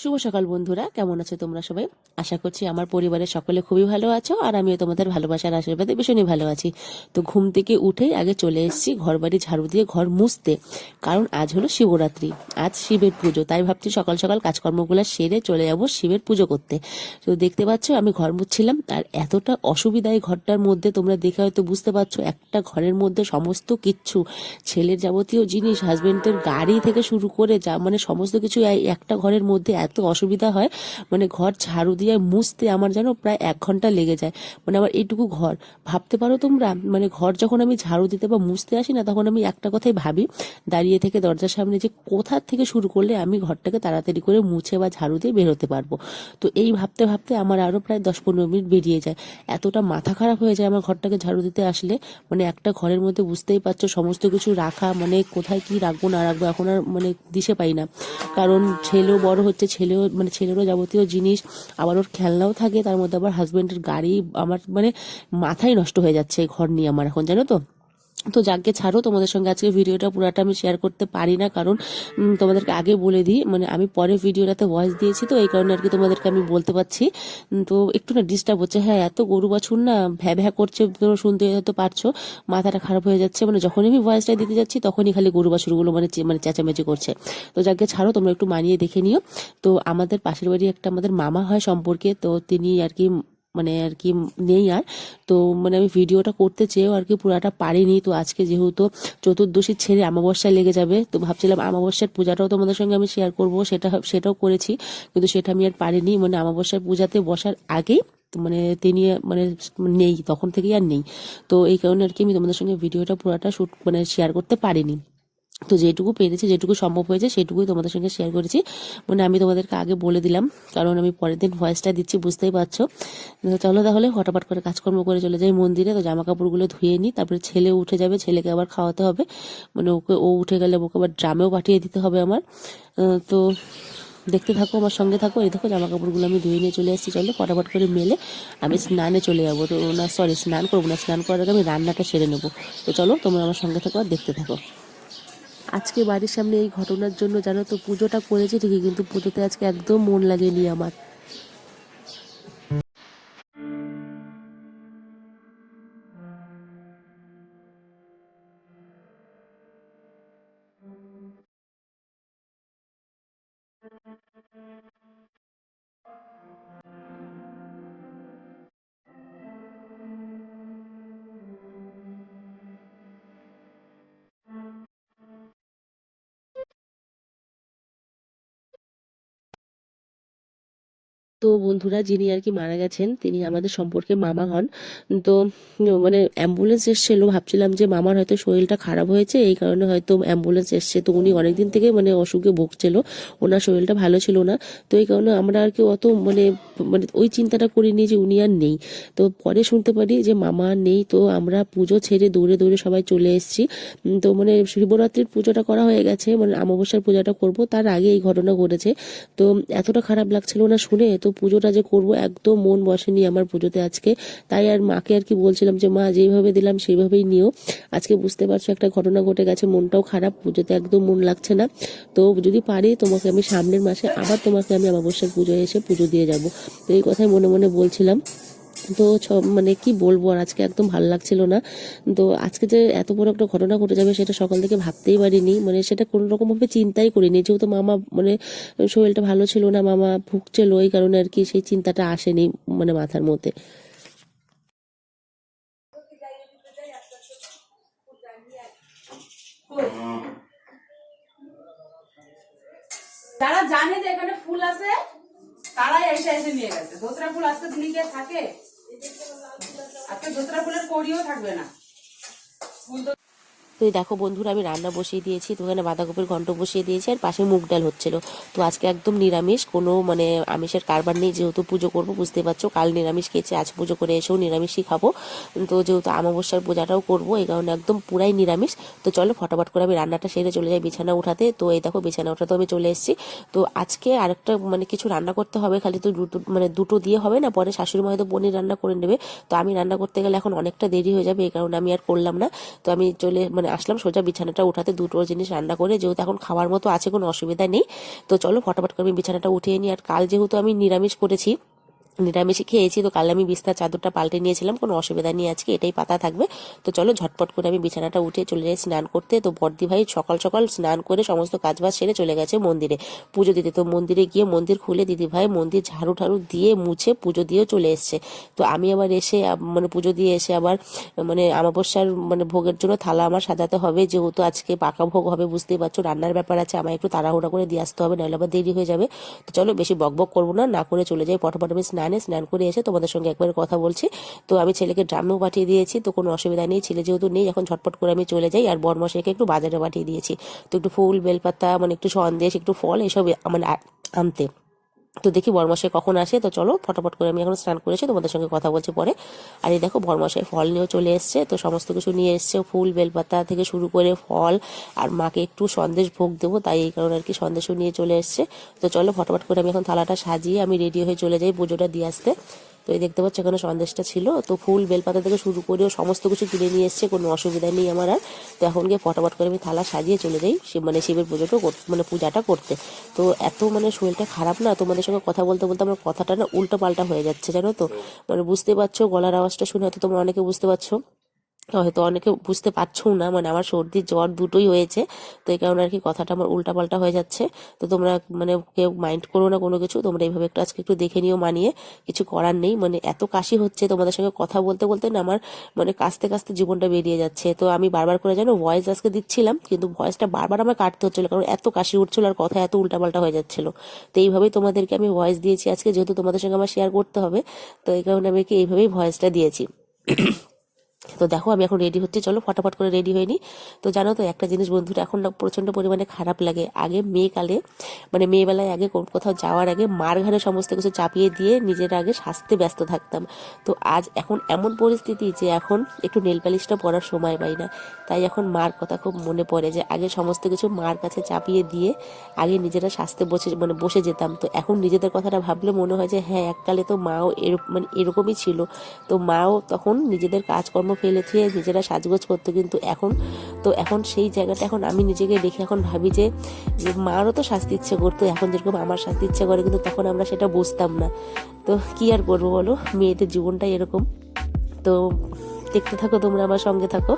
শুভ সকাল বন্ধুরা, কেমন আছো তোমরা সবাই? আশা করছি আমার পরিবারের সকলে খুবই ভালো আছো, আর আমিও তোমাদের ভালোবাসার আশীর্বাদে ভীষণই ভালো আছি। তো ঘুম থেকে উঠেই আগে চলে এসেছি ঘর বাড়ি ঝাড়ু দিয়ে ঘর মুছতে, কারণ আজ হলো শিবরাত্রি, আজ শিবের পুজো, তাই ভাবছি সকাল সকাল কাজকর্মগুলো সেরে চলে যাব শিবের পুজো করতে। তো দেখতে পাচ্ছ আমি ঘর মুছছিলাম, আর এতটা অসুবিধা এই ঘরটার মধ্যে তোমরা দেখে হয়তো বুঝতে পারছ, একটা ঘরের মধ্যে সমস্ত কিচ্ছু, ছেলের যাবতীয় জিনিস হাজবেন্ডের গাড়ি থেকে শুরু করে যা মানে সমস্ত কিছু একটা ঘরের মধ্যে এত অসুবিধা হয় মানে ঘর ঝাড়ু দিয়ে মুছতে আমার যেন প্রায় এক ঘণ্টা লেগে যায়। মানে আমার এইটুকু ঘর। ভাবতে পারো তোমরা মানে ঘর যখন আমি ঝাড়ু দিতে বা মুছতে আসি না, তখন আমি একটা কথাই ভাবি, দাঁড়িয়ে থেকে দরজার সামনে যে কোথা থেকে শুরু করলে আমি ঘরটাকে তাড়াতাড়ি করে মুছে বা ঝাড়ু দিয়ে বেরোতে পারব। তো এই ভাবতে ভাবতে আমার আরও প্রায় দশ পনেরো মিনিট বেরিয়ে যায়। এতটা মাথা খারাপ হয়ে যায় আমার ঘরটাকে ঝাড়ু দিতে আসলে। মানে একটা ঘরের মধ্যে বুঝতেই পারছ, সমস্ত কিছু রাখা মানে কোথায় কি রাখব না রাখব এখন আর মানে দিশে পাই না। কারণ ছেলেও বড় হচ্ছে ছেলেও মানে ছেলেরও যাবতীয় জিনিস, আবার ওর খেলনাও থাকে, তার মধ্যে আবার হাজব্যান্ডের গাড়ি, আমার মানে মাথায় নষ্ট হয়ে যাচ্ছে ঘর নিয়ে আমার এখন, জানো তো? তো যাকে ছাড়ো, তোমাদের সঙ্গে আজকে ভিডিওটা পুরাটা আমি শেয়ার করতে পারি না, কারণ তোমাদেরকে আগে বলে দিই মানে আমি পরে ভিডিওটাতে ভয়েস দিয়েছি, তো এই কারণে আর কি তোমাদেরকে আমি বলতে পারছি। তো একটু না ডিস্টার্ব হচ্ছে। হ্যাঁ এত গরু বাছুর না ভ্যা ভ্যা করছে, তোমরা শুনতে হয়তো পারছ, মাথাটা খারাপ হয়ে যাচ্ছে। মানে যখনই আমি ভয়েসটা দিতে যাচ্ছি, তখনই খালি গরু বাছুরগুলো মানে মানে চেঁচামেচি করছে। তো যাকে ছাড়ো, তোমরা একটু মানিয়ে দেখে নিও। তো আমাদের পাশের বাড়ি একটা আমাদের মামা হয় সম্পর্কে, তো তিনি আর কি মানে আর কি নেই আর। তো মানে আমি ভিডিওটা করতে চেয়েও আর কি পুরাটা পারিনি। তো আজকে যেহেতু চতুর্দশী ছেড়ে অমাবস্যায় লেগে যাবে, তো ভাবছিলাম অমাবস্যার পূজাটাও তোমাদের সঙ্গে আমি শেয়ার করব। সেটা, সেটাও করেছি, কিন্তু সেটা আমি আর পারিনি। মানে অমাবস্যার পূজাতে বসার আগেই মানে তিনি মানে নেই, তখন থেকেই আর নেই। তো এই কারণে আর কি আমি তোমাদের সঙ্গে ভিডিওটা পুরাটা শ্যুট মানে শেয়ার করতে পারিনি। তো যেটুকু পেরেছি, যেটুকু সম্ভব হয়েছে, সেটুকুই তোমাদের সঙ্গে শেয়ার করেছি। মানে আমি তোমাদেরকে আগে বলে দিলাম, কারণ আমি পরের দিন ভয়েসটা দিচ্ছি, বুঝতেই পারছ। চলো তাহলে হঠাৎ করে কাজকর্ম করে চলে যাই মন্দিরে। তো জামা কাপড়গুলো ধুয়ে নিই তারপরে ছেলে উঠে যাবে, ছেলেকে আবার খাওয়াতে হবে। মানে ওকে, ও উঠে গেলে ওকে আবার ড্রামেও পাঠিয়ে দিতে হবে আমার। তো দেখতে থাকো, আমার সঙ্গে থাকো। এই দেখো জামা কাপড়গুলো আমি ধুয়ে নিয়ে চলে এসেছি। চলো ফটাফট করে মেলে আমি স্নানে চলে যাব। তো না সরি স্নান করব না, স্নান করার আগে আমি রান্নাটা সেরে নেব। তো চলো তোমরা আমার সঙ্গে থাকো আর দেখতে থাকো। আজকে বাড়ির সামনে এই ঘটনার জন্য জানো তো পুজোটা করেছি ঠিকই, কিন্তু পুজোতে আজকে একদম মন লাগেনি আমার। তো বন্ধুরা যিনি আর কি মারা গেছেন, তিনি আমাদের সম্পর্কে মামা হন। তো মানে অ্যাম্বুলেন্স এসেছিল, ভাবছিলাম যে মামার হয়তো শরীরটা খারাপ হয়েছে, এই কারণে হয়তো অ্যাম্বুলেন্স এসছে। তো উনি অনেকদিন থেকে মানে অসুখে ভুগছিল, ওনার শরীরটা ভালো ছিল না। তো এই কারণে আমরা আর কি অত মানে মানে ওই চিন্তাটা করিনি যে উনি আর নেই। তো পরে শুনতে পারি যে মামা নেই, তো আমরা পুজো ছেড়ে দৌড়ে দৌড়ে সবাই চলে এসেছি। তো মানে শিবরাত্রির পুজোটা করা হয়ে গেছে মানে অমাবস্যার পূজাটা করব। তার আগে এই ঘটনা ঘটেছে। তো এতটা খারাপ লাগছিল না শুনে, তো পুজোটা যে করব, একদম মন বসেনি আমার পুজোতে আজকে। তাই আর মাকে আর কি বলছিলাম যে, মা যেভাবে দিলাম সেইভাবেই নিও। আজকে বুঝতে পারছ একটা ঘটনা ঘটে গেছে, মনটাও খারাপ, পুজোতে একদম মন লাগছে না। তো যদি পারি, তোমাকে আমি সামনের মাসে আবার তোমাকে আমি অবশ্যই পুজোয় এসে পুজো দিয়ে যাব। তো এই কথাই মনে মনে বলছিলাম। তো মানে কি বলব আর আজকে একদম ভালো লাগছিল না। তো আজকে যে এত বড় একটা ঘটনা ঘটে যাবে সেটা সকাল থেকে ভাবতেই পারিনি। মানে সেটা কোনো রকমভাবে চিন্তাই করিনি। যেহেতু মামা মানে শরীরটা ভালো ছিল না, মামা ভুগছিল এই কারণে আর কি সেই চিন্তাটা আসেনি মানে মাথার মধ্যে। যারা জানে যে এখানে ফুল আছে, তারাই এসে এসে নিয়ে গেছে। ধোতরা ফুল আজকে গিয়ে থাকে। আজকে দোসরা ফুলের কড়িও থাকবে না। ফুল তো তো দেখো বন্ধুরা, আমি রান্না বসিয়ে দিয়েছি। তো ওখানে বাঁধাকপির ঘন্ট বসিয়ে দিয়েছি আর পাশে মুগ ডাল হচ্ছিল। তো আজকে একদম নিরামিষ, কোনো মানে আমিষের কারবার নেই। যেহেতু পুজো করব, বুঝতে পারছ? কাল নিরামিষ খেয়েছি, আজ পুজো করে এসেও নিরামিষই খাব। তো যেহেতু আমাবস্যার পূজাটাও করব, এই কারণে একদম পুরাই নিরামিষ। তো চলো, ফটাফট করে আমি রান্নাটা সেরে চলে যাই বিছানা উঠাতে। তো এই দেখো, বিছানা উঠাতে আমি চলে এসেছি। তো আজকে আরেকটা মানে কিছু রান্না করতে হবে। খালি তো দুটো মানে দুটো দিয়ে হবে না, পরে শাশুড়ি মা হয়তো পনির রান্না করে নেবে। তো আমি রান্না করতে গেলে এখন অনেকটা দেরি হয়ে যাবে, এই কারণে আমি আর করলাম না। তো আমি চলে মানে আসলাম, সোজা বিছানাটা উঠাতে দুটো জিনিস রান্না করে, যেহেতু এখন খাওয়ার মতো আছে, কোনো অসুবিধা নেই। তো চলো, ফটাফট করে আমি বিছানাটা উঠিয়ে নিই। আর কাল যেহেতু আমি নিরামিষ করেছি নিরামিষই খেয়েছি, তো কাল আমি বিস্তার চাদরটা পাল্টে নিয়েছিলাম, কোনো অসুবিধা নেই আজকে, এটাই পাতা থাকবে। তো চলো ঝটপট করে আমি বিছানাটা উঠে চলে যাই স্নান করতে। তো বর্দি ভাই সকাল সকাল স্নান করে সমস্ত কাজবাজ সেরে চলে গেছে মন্দিরে। পুজো দিতে, তো মন্দিরে গিয়ে মন্দির খুলে দিদি ভাই মন্দির ঝাড়ু ঠাড়ু দিয়ে মুছে পুজো দিয়েও চলে এসছে। তো আমি আবার এসে মানে পুজো দিয়ে এসে আবার মানে আমাবস্যার মানে ভোগের জন্য থালা আমার সাজাতে হবে। যেহেতু আজকে পাকা ভোগ হবে, বুঝতেই পারছ, রান্নার ব্যাপার আছে, আমায় একটু তাড়াহুড়া করে দিয়ে আসতে হবে, নাহলে আবার দেরি হয়ে যাবে। তো চলো বেশি বকবক করব না না করে চলে যাই, পটাপট আমি স্নানে স্নান করে এসে তোমাদের সঙ্গে একবার কথা বলছি। তো আমি ছেলেকে ড্রামেও পাঠিয়ে দিয়েছি, তো কোনো অসুবিধা নেই। ছেলে যেহেতু নেই, এখন ঝটপট করে আমি চলে যাই, আর বরমশাইকে একটু বাজারে পাঠিয়ে দিয়েছি। তো একটু ফুল, বেলপাতা মানে একটু সন্দেশ, একটু ফল, এসব মানে আনতে। তো দেখি বরমশাই কখন আসে। তো চলো, ফটাফট করে আমি এখন স্নান করেছি, তোমাদের সঙ্গে কথা বলছি পরে। আর এই দেখো, বরমশাই ফল নিয়েও চলে এসছে, তো সমস্ত কিছু নিয়ে এসছে, ফুল, বেলপাতা থেকে শুরু করে ফল। আর মাকে একটু সন্দেশ ভোগ দেবো, তাই এই কারণে আর কি সন্দেশও নিয়ে চলে এসছে। তো চলো, ফটাফট করে আমি এখন থালাটা সাজিয়ে আমি রেডি হয়ে চলে যাই পুজোটা দিয়ে আসতে। তো এই দেখতে পাচ্ছ এখানে সন্দেশটা ছিল। তো ফুল বেলপাতা থেকে শুরু করেও সমস্ত কিছু কিনে নিয়ে এসছে, কোনো অসুবিধা নেই আমার আর। তো এখন গিয়ে ফটাফট করে আমি থালা সাজিয়ে চলে যাই মানে শিবের পুজোটা করতে মানে পূজাটা করতে। তো এত মানে শরীরটা খারাপ না? তোমাদের সঙ্গে কথা বলতে বলতে আমার কথাটা না উল্টো পাল্টা হয়ে যাচ্ছে, জানো তো? মানে বুঝতে পারছ গলার আওয়াজটা শুনে হয়তো তোমরা অনেকে বুঝতে পারছ। হয়তো অনেকে বুঝতে পারছ না মানে আমার সর্দি, জ্বর দুটোই হয়েছে। তো এই কারণে আর কি কথাটা আমার উল্টাপাল্টা হয়ে যাচ্ছে। তো তোমরা মানে কেউ মাইন্ড করো না কোনো কিছু, তোমরা এইভাবে একটু আজকে একটু দেখে নিও, মানিয়ে। কিছু করার নেই মানে এত কাশি হচ্ছে, তোমাদের সঙ্গে কথা বলতে বলতে না আমার মানে কাশতে কাশতে জীবনটা বেরিয়ে যাচ্ছে। তো আমি বারবার করে জানো ভয়েস আজকে দিচ্ছিলাম, কিন্তু ভয়েসটা বারবার আমার কাটতে হচ্ছিল, কারণ এত কাশি উঠছিল আর কথা এত উল্টাপাল্টা হয়ে যাচ্ছিল। তো এইভাবেই তোমাদেরকে আমি ভয়েস দিয়েছি আজকে, যেহেতু তোমাদের সঙ্গে আমার শেয়ার করতে হবে। তো এই কারণে আমি কি এইভাবেই ভয়েসটা দিয়েছি। তো দেখো, আমি এখন রেডি হচ্ছি। চলো, ফটাফট করে রেডি হয়ে তো জানো তো, একটা জিনিস বন্ধুরা, এখন না প্রচণ্ড পরিমাণে খারাপ লাগে। আগে মেয়েকালে মানে মেয়েবেলায় আগে কোথাও যাওয়ার আগে মার ঘাড়ে সমস্ত কিছু চাপিয়ে দিয়ে নিজের আগে সাজতে ব্যস্ত থাকতাম। তো আজ এখন এমন পরিস্থিতি যে এখন একটু নেল পালিশটা পরার সময় পাই না। তাই এখন মার কথা খুব মনে পড়ে যে আগে সমস্ত কিছু মার কাছে চাপিয়ে দিয়ে আগে নিজেরা সাজতে বসে মানে বসে যেতাম। তো এখন নিজেদের কথাটা ভাবলে মনে হয় যে হ্যাঁ এককালে তো মাও এরকম মানে এরকমই ছিল। তো মাও তখন নিজেদের কাজকর্ম ফেলে থুয়ে নিজেরা সাজগোজ করতো, কিন্তু এখন তো এখন সেই জায়গাটা এখন আমি নিজেকে দেখে এখন ভাবি যে মারও তো শাস্তি ইচ্ছে করতো, এখন যেরকম আমার শাস্তি ইচ্ছে করে, কিন্তু তখন আমরা সেটা বুঝতাম না। তো কি আর করব বলো? মেয়েদের জীবনটাই এরকম। তো দেখতে থাকো তোমরা, আমার সঙ্গে থাকো।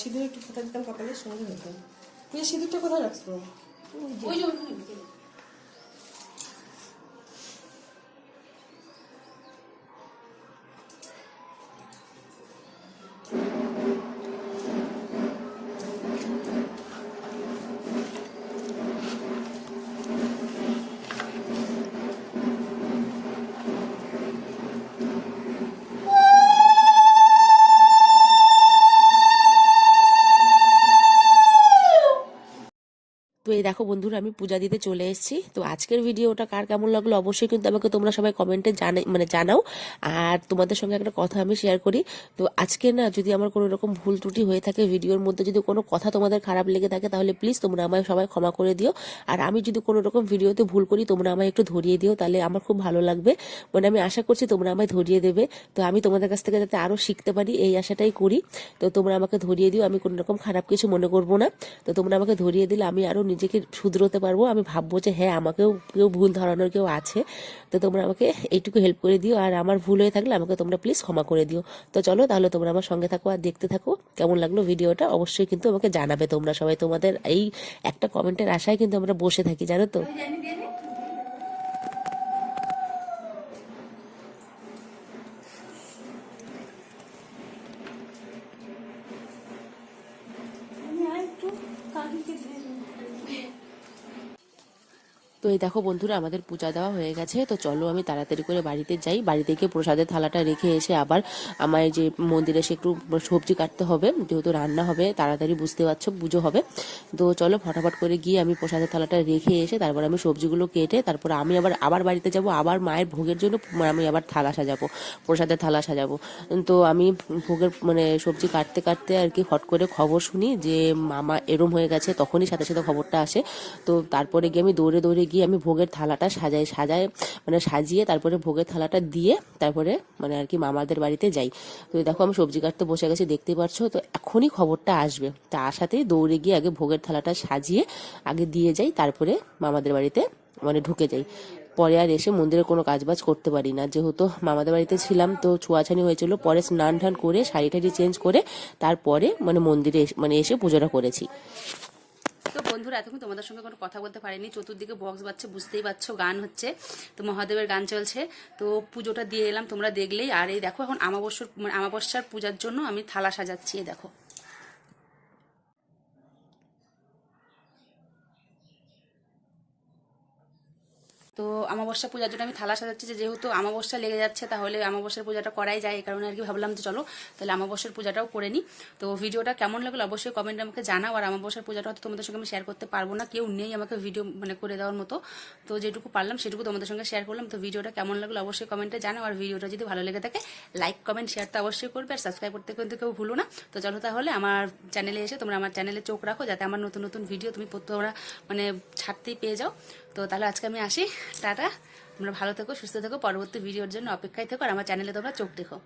সিঁদুর একটু ফোটা দিতাম কপালে সুন্দর হতো তুই সিঁদুরটা কোথায় রাখছো? ওই এই দেখো বন্ধুরা, আমি পূজা দিতে চলে এসেছি। তো আজকের ভিডিওটা কার কেমন লাগল অবশ্যই কিন্তু আমাকে তোমরা সবাই কমেন্টে জানাই মানে জানাও। আর তোমাদের সঙ্গে একটা কথা আমি শেয়ার করি। তো আজকে না, যদি আমার কোনো রকম ভুল ত্রুটি হয়ে থাকে ভিডিওর মধ্যে, যদি কোনো কথা তোমাদের খারাপ লেগে থাকে, তাহলে প্লিজ তোমরা আমায় সবাই ক্ষমা করে দিও। আর আমি যদি কোনো রকম ভিডিওতে ভুল করি, তোমরা আমায় একটু ধরিয়ে দিও, তাহলে আমার খুব ভালো লাগবে। মানে আমি আশা করছি তোমরা আমায় ধরিয়ে দেবে। তো আমি তোমাদের কাছ থেকে যাতে আরও শিখতে পারি, এই আশাটাই করি। তো তোমরা আমাকে ধরিয়ে দিও, আমি কোনো রকম খারাপ কিছু মনে করব না। তো তোমরা আমাকে ধরিয়ে দিলে আমি আরও নিজেকে নিজেকে শুধরোতে পারব। আমি ভাববো যে হ্যাঁ আমাকেও কেউ ভুল ধরানোর কেউ আছে। তো তোমরা আমাকে এইটুকু হেল্প করে দিও। আর আমার ভুল হয়ে থাকলে আমাকে তোমরা প্লিজ ক্ষমা করে দিও। তো চলো তাহলে তোমরা আমার সঙ্গে থাকো আর দেখতে থাকো। কেমন লাগল ভিডিওটা? অবশ্যই কিন্তু আমাকে জানাবে তোমরা সবাই। তোমাদের এই একটা কমেন্টের আশায় কিন্তু আমরা বসে থাকি, জানো তো? তো এই দেখো বন্ধুরা, আমাদের পূজা দেওয়া হয়ে গেছে। তো চলো আমি তাড়াতাড়ি করে বাড়িতে যাই। বাড়িতে গিয়ে প্রসাদের থালাটা রেখে এসে আবার আমার যে মন্দিরে সে একটু সবজি কাটতে হবে, যেহেতু রান্না হবে, তাড়াতাড়ি বুঝতে পারছ, পুজো হবে। তো চলো ফটাফট করে গিয়ে আমি প্রসাদের থালাটা রেখে এসে তারপর আমি সবজিগুলো কেটে তারপর আমি আবার আবার বাড়িতে যাব, আবার মায়ের ভোগের জন্য আমি আবার থালা সাজাবো, প্রসাদের থালা সাজাবো। তো আমি ভোগের মানে সবজি কাটতে কাটতে আর কি হট করে খবর শুনি যে মামা এরম হয়ে গেছে, তখনই সাথে সাথে খবরটা আসে। তো তারপরে গিয়ে আমি দৌড়ে দৌড়ে গিয়ে আমি ভোগের থালাটা সাজাই সাজাই মানে সাজিয়ে তারপরে ভোগের থালাটা দিয়ে তারপরে মানে আর কি মামাদের বাড়িতে যাই। তো দেখো আমি সবজি কাটতে বসে গেছি, দেখতে পারছ তো এখনই খবরটা আসবে। তা আসাতেই দৌড়ে গিয়ে আগে ভোগের থালাটা সাজিয়ে আগে দিয়ে যাই, তারপরে মামাদের বাড়িতে মানে ঢুকে যাই। পরে আর এসে মন্দিরে কোনো কাজবাজ করতে পারি না। যেহেতু মামাদের বাড়িতে ছিলাম, তো ছোঁয়াছানি হয়েছিল, পরে স্নান টান করে শাড়ি টাড়ি চেঞ্জ করে তারপরে মানে মন্দিরে মানে এসে পুজোটা করেছি। বন্ধুরা, এতক্ষণ তোমাদের সঙ্গে কোনো কথা বলতে পারিনি। চতুর্দিকে বক্স বাজছে, বুঝতেই পারছ, গান হচ্ছে। তো মহাদেবের গান চলছে। তো পুজোটা দিয়ে এলাম, তোমরা দেখলেই। আর এই দেখো, এখন আমাবস্যার মানে আমাবস্যার পূজার জন্য আমি থালা সাজাচ্ছি, এই দেখো। তো আমাবস্যা পূজার জন্য আমি থালা সাজাচ্ছি যে যেহেতু আমাবস্যা লেগে যাচ্ছে, তাহলে আমাবস্যার পূজাটা করাই যায়। এই কারণে আর কি ভাবলাম যে চলো, তাহলে আমাবস্যার পূজাটাও করে নিই। তো ভিডিওটা কেমন লাগল অবশ্যই কমেন্টে আমাকে জানাও। আর আমাবস্যার পূজাটা হয়তো তোমাদের সঙ্গে আমি শেয়ার করতে পারব না, কেউ নেই আমাকে ভিডিও মানে করে দেওয়ার মতো। তো যেটুকু পারলাম সেটুকু তোমাদের সঙ্গে শেয়ার করলাম। তো ভিডিওটা কেমন লাগল অবশ্যই কমেন্টে জানাও। আর ভিডিওটা যদি ভালো লেগে থাকে লাইক কমেন্ট শেয়ার তো অবশ্যই করবে। আর সাবস্ক্রাইব করতে কিন্তু কেউ ভুলো না। তো চলো তাহলে আমার চ্যানেলে এসে তোমরা আমার চ্যানেলে চোখ রাখো, যাতে আমার নতুন নতুন ভিডিও তুমি তোমরা মানে ছাড়তেই পেয়ে যাও। তো তাহলে আজকে আমি আসি, টাটা। তোমরা ভালো থেকো, সুস্থ থেকো, পরবর্তী ভিডিওর জন্য অপেক্ষায় থেকো, আর আমার চ্যানেলে তোমরা চোখ দেখো।